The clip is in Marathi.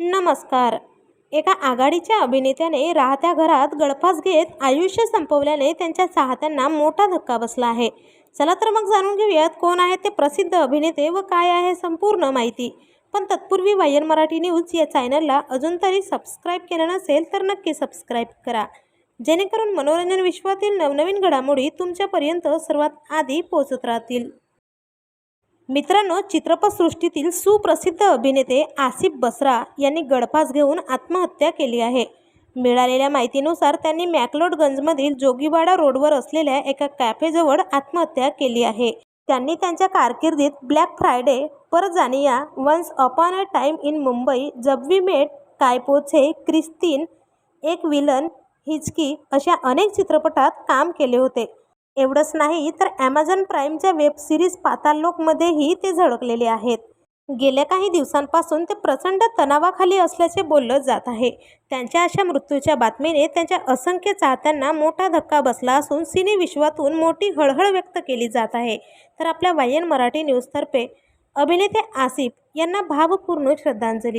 नमस्कार. एका आघाडीच्या अभिनेत्याने राहत्या घरात गळफास घेत आयुष्य संपवल्याने त्यांच्या चाहत्यांना मोठा धक्का बसला आहे. चला तर मग जाणून घेऊयात कोण आहेत ते प्रसिद्ध अभिनेते व काय आहे संपूर्ण माहिती. पण तत्पूर्वी वायन मराठी न्यूज या चॅनलला अजून तरी सबस्क्राईब केलं नसेल तर नक्की सबस्क्राईब करा. जेणेकरून मनोरंजन विश्वातील नवनवीन घडामोडी तुमच्यापर्यंत सर्वात आधी पोहोचत राहतील. मित्रांनो चित्रपटसृष्टीतील सुप्रसिद्ध अभिनेते आसिफ बसरा यांनी गळफास घेऊन आत्महत्या केली आहे. मिळालेल्या माहितीनुसार त्यांनी मॅकलोडगंजमधील जोगीवाडा रोडवर असलेल्या एका कॅफेजवळ आत्महत्या केली आहे. त्यांनी त्यांच्या कारकिर्दीत black Friday Parzania once upon a time in Mumbai Jab we met Kai Po Che क्रिस्तीन एक विलन हिचकी अशा अनेक चित्रपटात काम केले होते. एवढंच नाही तर ॲमेझॉन प्राईमच्या वेब सिरीज पाताळलोकमध्येही ते झळकलेले आहेत. गेल्या काही दिवसांपासून ते प्रचंड तणावाखाली असल्याचे बोललं जात आहे. त्यांच्या अशा मृत्यूच्या बातमीने त्यांच्या असंख्य चाहत्यांना मोठा धक्का बसला असून सिने विश्वातून मोठी हळहळ व्यक्त केली जात आहे. तर आपल्या वायन मराठी न्यूजतर्फे अभिनेते आसिफ यांना भावपूर्ण श्रद्धांजली.